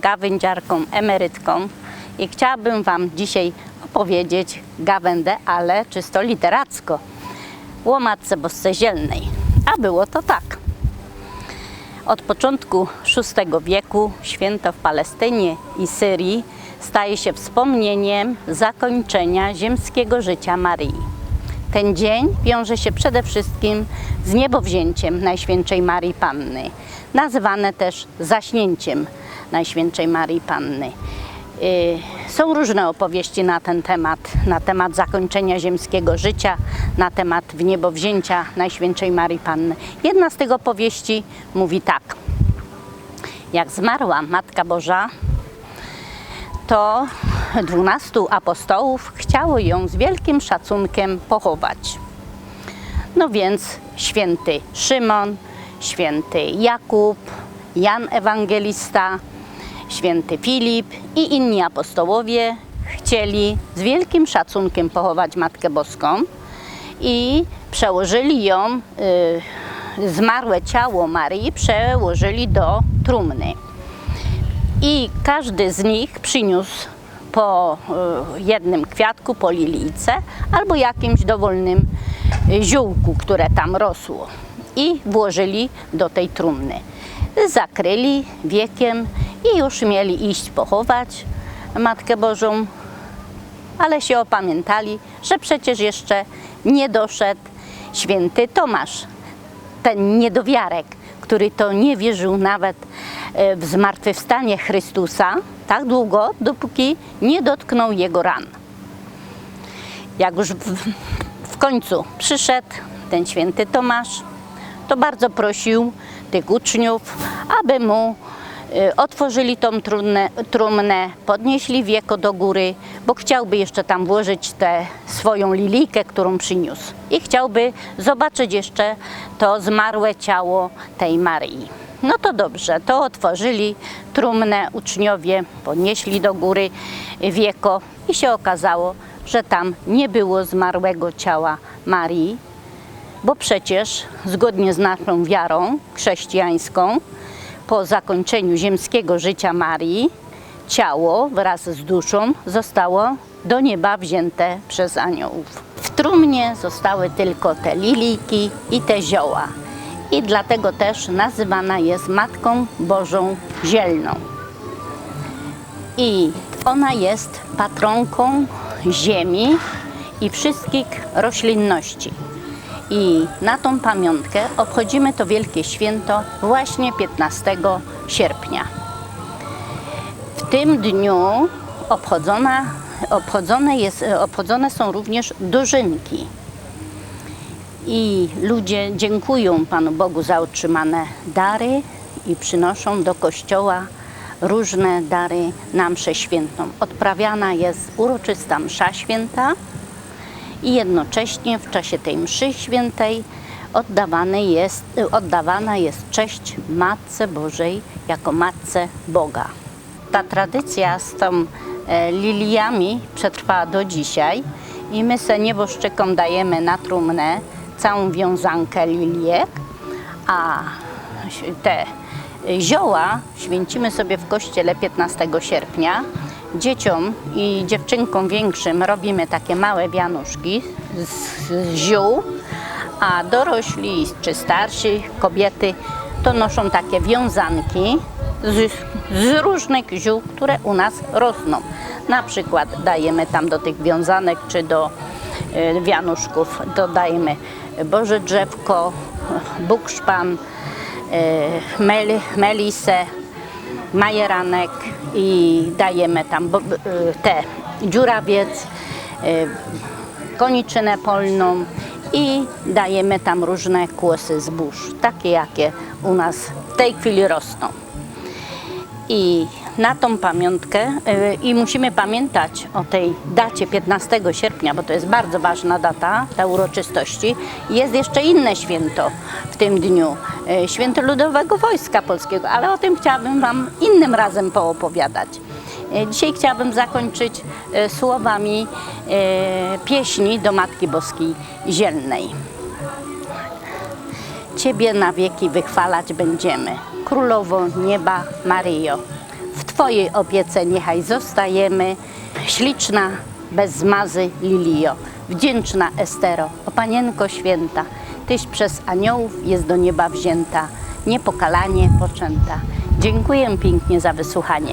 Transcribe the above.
gawędziarką, emerytką i chciałabym Wam dzisiaj opowiedzieć gawędę, ale czysto literacko, o Matce Bosce Zielnej. A było to tak. Od początku VI wieku święto w Palestynie i Syrii staje się wspomnieniem zakończenia ziemskiego życia Maryi. Ten dzień wiąże się przede wszystkim z niebowzięciem Najświętszej Marii Panny, nazywane też zaśnięciem Najświętszej Marii Panny. Yy, Są różne opowieści na ten temat, na temat zakończenia ziemskiego życia, na temat wniebowzięcia Najświętszej Marii Panny. Jedna z tych opowieści mówi tak. Jak zmarła Matka Boża, to dwunastu apostołów chciało ją z wielkim szacunkiem pochować. No więc święty Szymon, święty Jakub, Jan Ewangelista, święty Filip i inni apostołowie chcieli z wielkim szacunkiem pochować Matkę Boską i przełożyli ją, y, zmarłe ciało Marii przełożyli do trumny. I każdy z nich przyniósł po y, jednym kwiatku, po lilijce albo jakimś dowolnym y, ziółku, które tam rosło i włożyli do tej trumny. Zakryli wiekiem i już mieli iść pochować Matkę Bożą, ale się opamiętali, że przecież jeszcze nie doszedł święty Tomasz, ten niedowiarek, który to nie wierzył nawet e, w zmartwychwstanie Chrystusa tak długo, dopóki nie dotknął jego ran. Jak już w, w końcu przyszedł ten święty Tomasz, to bardzo prosił tych uczniów, aby mu otworzyli tą trumnę, trumnę, podnieśli wieko do góry, bo chciałby jeszcze tam włożyć tę swoją lilijkę, którą przyniósł. I chciałby zobaczyć jeszcze to zmarłe ciało tej Maryi. No to dobrze, to otworzyli trumnę uczniowie, podnieśli do góry wieko i się okazało, że tam nie było zmarłego ciała Marii, bo przecież zgodnie z naszą wiarą chrześcijańską, po zakończeniu ziemskiego życia Marii, ciało wraz z duszą zostało do nieba wzięte przez aniołów. W trumnie zostały tylko te lilijki i te zioła. I dlatego też nazywana jest Matką Bożą Zielną. I ona jest patronką ziemi i wszystkich roślinności. I na tą pamiątkę obchodzimy to wielkie święto właśnie 15 sierpnia. W tym dniu obchodzona, obchodzone, jest, obchodzone są również dożynki. I ludzie dziękują Panu Bogu za otrzymane dary i przynoszą do kościoła różne dary na mszę świętą. Odprawiana jest uroczysta msza święta, i jednocześnie w czasie tej mszy świętej jest, oddawana jest cześć Matce Bożej jako Matce Boga. Ta tradycja z tą e, liliami przetrwała do dzisiaj i my se nieboszczykom dajemy na trumnę całą wiązankę lilijek, a te zioła święcimy sobie w kościele 15 sierpnia dzieciom i dziewczynkom większym robimy takie małe wianuszki z, ziół, a dorośli czy starsi kobiety to noszą takie wiązanki z, z różnych ziół, które u nas rosną. Na przykład dajemy tam do tych wiązanek czy do y, wianuszków dodajemy Boże drzewko, bukszpan, y, mel, melisę, majeranek i dajemy tam y, te dziurawiec, y, koniczynę polną i dajemy tam różne kłosy zbóż, takie jakie u nas w tej chwili rosną. I na tą pamiątkę y, i musimy pamiętać o tej dacie 15 sierpnia, bo to jest bardzo ważna data, ta uroczystości. Jest jeszcze inne święto w tym dniu, y, święto Ludowego Wojska Polskiego, ale o tym chciałabym Wam innym razem poopowiadać. Y, Dzisiaj chciałabym zakończyć słowami pieśni do Matki Boskiej Zielnej. Ciebie na wieki wychwalać będziemy, Królowo Nieba Maryjo. W Twojej opiece niechaj zostajemy. Śliczna, bez zmazy Lilio, wdzięczna Estero, o Panienko Święta, Tyś przez aniołów jest do nieba wzięta, niepokalanie poczęta. Dziękuję pięknie za wysłuchanie.